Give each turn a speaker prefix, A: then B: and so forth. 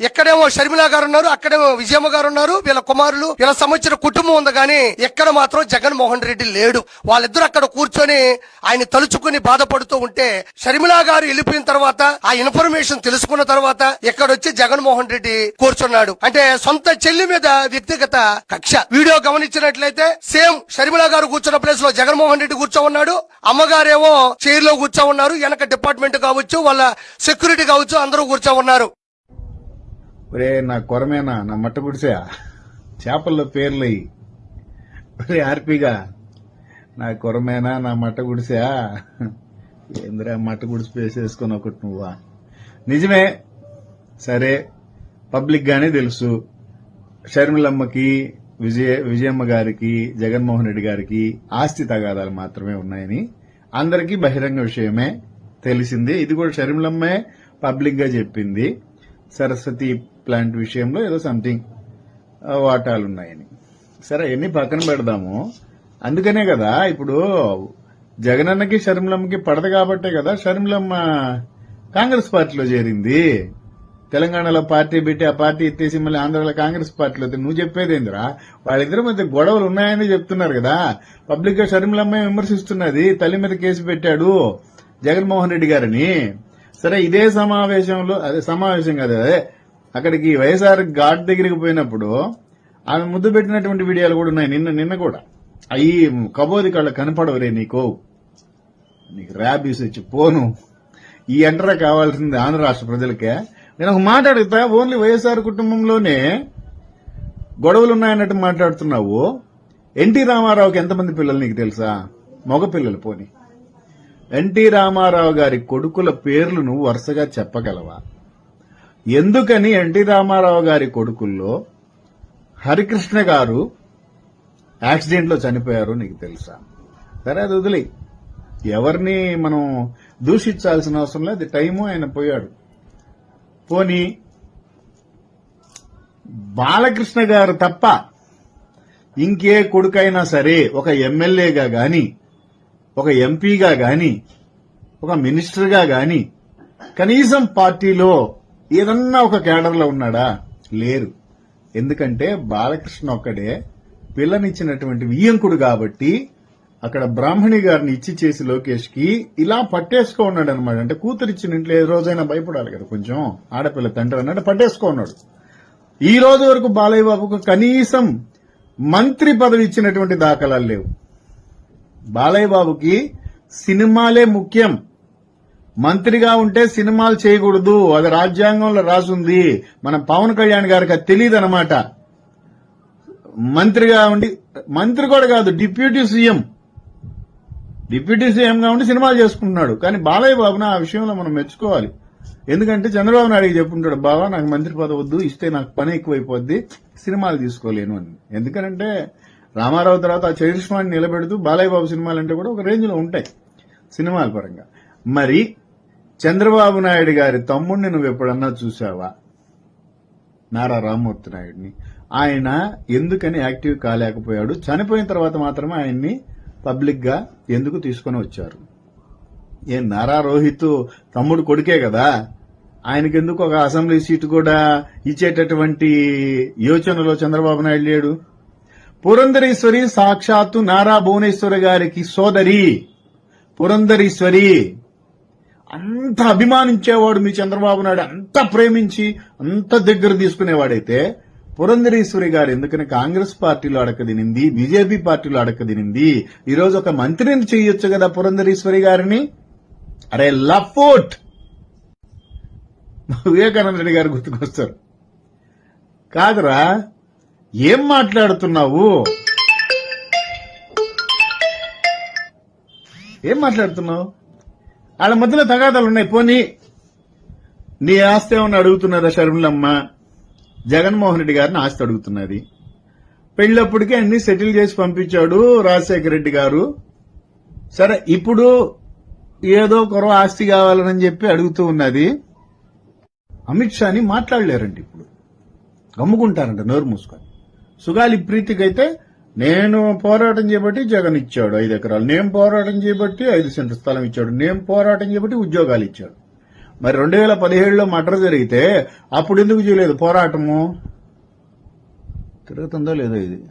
A: ఎక్కడేమో షర్మిల గారు ఉన్నారు అక్కడేమో విజయమ్మ గారు ఉన్నారు వీళ్ళ కుమారులు వీళ్ళ సంబంధించిన కుటుంబం ఉంది కానీ ఎక్కడ మాత్రం జగన్మోహన్ రెడ్డి లేడు. వాళ్ళిద్దరు అక్కడ కూర్చొని ఆయన తలుచుకుని బాధపడుతూ ఉంటే షర్మిల గారు వెళ్ళిపోయిన తర్వాత ఆ ఇన్ఫర్మేషన్ తెలుసుకున్న తర్వాత ఎక్కడొచ్చి జగన్మోహన్ రెడ్డి కూర్చున్నాడు. అంటే సొంత చెల్లి మీద వ్యక్తిగత కక్ష. వీడియో గమనించినట్లయితే సేమ్ షర్మిల గారు కూర్చున్న ప్లేస్లో జగన్మోహన్ రెడ్డి కూర్చో ఉన్నాడు అమ్మగారేమో చైర్లో కూర్చో ఉన్నారు వెనక డిపార్ట్మెంట్ కావచ్చు వాళ్ళ సెక్యూరిటీ కావచ్చు అందరూ కూర్చో ఉన్నారు
B: ఒరే నా కొరమేనా? నా మట్ట గుడిసా? చేపల్లో పేర్లయి ఒరే ఆర్పిగా. నా కొరమేనా? నా మట్ట గుడిసా? ఏందిరా మట్ట గుడిసి వేసేసుకుని ఒకటి నువ్వా? నిజమే. సరే. పబ్లిక్గానే తెలుసు. షర్మిలమ్మకి విజయ విజయమ్మ గారికి జగన్మోహన్ రెడ్డి గారికి ఆస్తి తగాదాలు మాత్రమే ఉన్నాయని అందరికీ బహిరంగ విషయమే తెలిసింది. ఇది కూడా షర్మిలమ్మే పబ్లిక్గా చెప్పింది. సరస్వతి ప్లాంట్ విషయంలో ఏదో సంథింగ్ వాటాలు ఉన్నాయని సరే ఎన్ని పక్కన పెడదాము. అందుకనే కదా ఇప్పుడు జగనన్నకి షర్మిలమ్మకి పడదు కాబట్టే కదా షర్మిలమ్మ కాంగ్రెస్ పార్టీలో చేరింది. తెలంగాణలో పార్టీ పెట్టి ఆ పార్టీ ఎత్తేసి మళ్ళీ ఆంధ్రాలో కాంగ్రెస్ పార్టీలో అయితే నువ్వు చెప్పేదేందిరా? వాళ్ళిద్దరి మధ్య గొడవలు ఉన్నాయని చెప్తున్నారు కదా. పబ్లిక్గా షర్మిలమ్మ విమర్శిస్తున్నది తల్లి మీద కేసు పెట్టాడు జగన్మోహన్ రెడ్డి గారిని. సరే ఇదే సమావేశంలో అదే సమావేశం కదా అదే అక్కడికి వైఎస్ఆర్ ఘాట్ దగ్గరికి పోయినప్పుడు ఆమె ముద్దు పెట్టినటువంటి వీడియోలు కూడా ఉన్నాయి. నిన్న నిన్న కూడా. అవి కబోది కళ్ళ కనపడవరే నీకు. నీకు ర్యాబీస్ వచ్చి పోను. ఈ ఎంటరా కావాల్సింది ఆంధ్ర రాష్ట్ర ప్రజలకే. నేను ఒక మాట అడుగుతా ఓన్లీ వైఎస్ఆర్ కుటుంబంలోనే గొడవలు ఉన్నాయన్నట్టు మాట్లాడుతున్నావు. ఎన్టీ రామారావుకి ఎంతమంది పిల్లలు నీకు తెలుసా? మగ పిల్లలు పోని. ఎన్టీ రామారావు గారి కొడుకుల పేర్లు నువ్వు వరుసగా చెప్పగలవా? ఎందుకని ఎన్టీ రామారావు గారి కొడుకుల్లో హరికృష్ణ గారు యాక్సిడెంట్లో చనిపోయారు నీకు తెలుసా? సరే అది వదిలే ఎవరిని మనం దూషించాల్సిన అవసరం లేదు. టైము ఆయన పోయాడు. పోని బాలకృష్ణ గారు తప్ప ఇంకే కొడుకైనా సరే ఒక ఎమ్మెల్యేగా గాని ఒక ఎంపీగా గాని ఒక మినిస్టర్గా గాని కనీసం పార్టీలో ఏదన్నా ఒక క్యాడర్లో ఉన్నాడా? లేరు. ఎందుకంటే బాలకృష్ణ ఒక్కడే పిల్లనిచ్చినటువంటి వియ్యంకుడు కాబట్టి అక్కడ బ్రాహ్మణి గారిని ఇచ్చి చేసి లోకేష్కి ఇలా పట్టేసుకో ఉన్నాడు అనమాట అంటే కూతురిచ్చిన ఇంట్లో ఏ రోజైనా భయపడాలి కదా కొంచెం. ఆడపిల్ల తండ్రి అన్నట్టు పట్టేసుకో ఉన్నాడు. ఈ రోజు వరకు బాలయ్య బాబుకు కనీసం మంత్రి పదవి ఇచ్చినటువంటి దాఖలాలు లేవు. బాలయ్య బాబుకి సినిమాలే ముఖ్యం. మంత్రిగా ఉంటే సినిమాలు చేయకూడదు. అది రాజ్యాంగంలో రాసుంది. మన పవన్ కళ్యాణ్ గారికి అది తెలియదు అనమాట మంత్రిగా ఉండి మంత్రి కూడా కాదు డిప్యూటీ సీఎం. డిప్యూటీ సీఎంగా ఉండి సినిమాలు చేసుకుంటున్నాడు. కానీ బాలయ్య బాబున ఆ విషయంలో మనం మెచ్చుకోవాలి. ఎందుకంటే చంద్రబాబు నాయుడు చెప్పుంటాడు బాబా నాకు మంత్రి పదవి వద్దు ఇస్తే నాకు పని ఎక్కువైపోద్ది సినిమాలు తీసుకోలేను అని. ఎందుకనంటే రామారావు తర్వాత ఆ చరిష్మాన్ని నిలబెడుతూ బాలయ్య బాబు సినిమాలు అంటే కూడా ఒక రేంజ్లో ఉంటాయి సినిమాల పరంగా. మరి చంద్రబాబు నాయుడు గారి తమ్ముడిని నువ్వు ఎప్పుడన్నా చూసావా నారా రామ్మూర్తి నాయుడిని. ఆయన ఎందుకని యాక్టివ్ కాలేకపోయాడు? చనిపోయిన తర్వాత మాత్రమే ఆయన్ని పబ్లిక్గా ఎందుకు తీసుకొని వచ్చారు? ఏ నారా రోహిత్ తమ్ముడు కొడుకే కదా? ఆయనకెందుకు ఒక అసెంబ్లీ సీటు కూడా ఇచ్చేటటువంటి యోచనలో చంద్రబాబు నాయుడు లేడు? పురంధరేశ్వరి సాక్షాత్తు నారా భువనేశ్వరి గారికి సోదరి. పురంధరీశ్వరి. అంత అభిమానించేవాడు మీ చంద్రబాబు నాయుడు అంత ప్రేమించి అంత దగ్గర తీసుకునేవాడైతే పురంధరేశ్వరి గారు ఎందుకని కాంగ్రెస్ పార్టీలో అడకదినింది బీజేపీ పార్టీలో అడకదినింది ఈ రోజు ఒక మంత్రిని చేయొచ్చు కదా పురంధరేశ్వరి గారిని? అరే లఫోట్ వివేకానంద రెడ్డి గారు గుర్తుకొస్తారు. కాదురా ఏం మాట్లాడుతున్నావు? ఏం మాట్లాడుతున్నావు? వాళ్ళ మధ్యలో తగాదాలు ఉన్నాయి. పోనీ నీ ఆస్తి ఏమన్నా అడుగుతున్నారా షర్మిలమ్మ జగన్మోహన్ రెడ్డి గారిని ఆస్తి అడుగుతున్నది. పెళ్ళప్పటికే అన్ని సెటిల్ చేసి పంపించాడు రాజశేఖర రెడ్డి గారు. సరే ఇప్పుడు ఏదో కొరవ ఆస్తి కావాలని చెప్పి అడుగుతూ ఉన్నది. అమిత్ షాని మాట్లాడలేరండి ఇప్పుడు. గమ్ముకుంటారంట నోరు మూసుకొని. సుగాలి ప్రీతికైతే నేను పోరాటం చేయబట్టి జగన్ ఇచ్చాడు ఐదు ఎకరాలు. నేను పోరాటం చేయబట్టి ఐదు సెంటర్ స్థలం ఇచ్చాడు. నేను పోరాటం చేయబట్టి ఉద్యోగాలు ఇచ్చాడు. మరి రెండు వేల పదిహేడులో మటర్ జరిగితే అప్పుడు ఎందుకు చేయలేదు? పోరాటము. తిరుగుతుందో లేదో ఇది.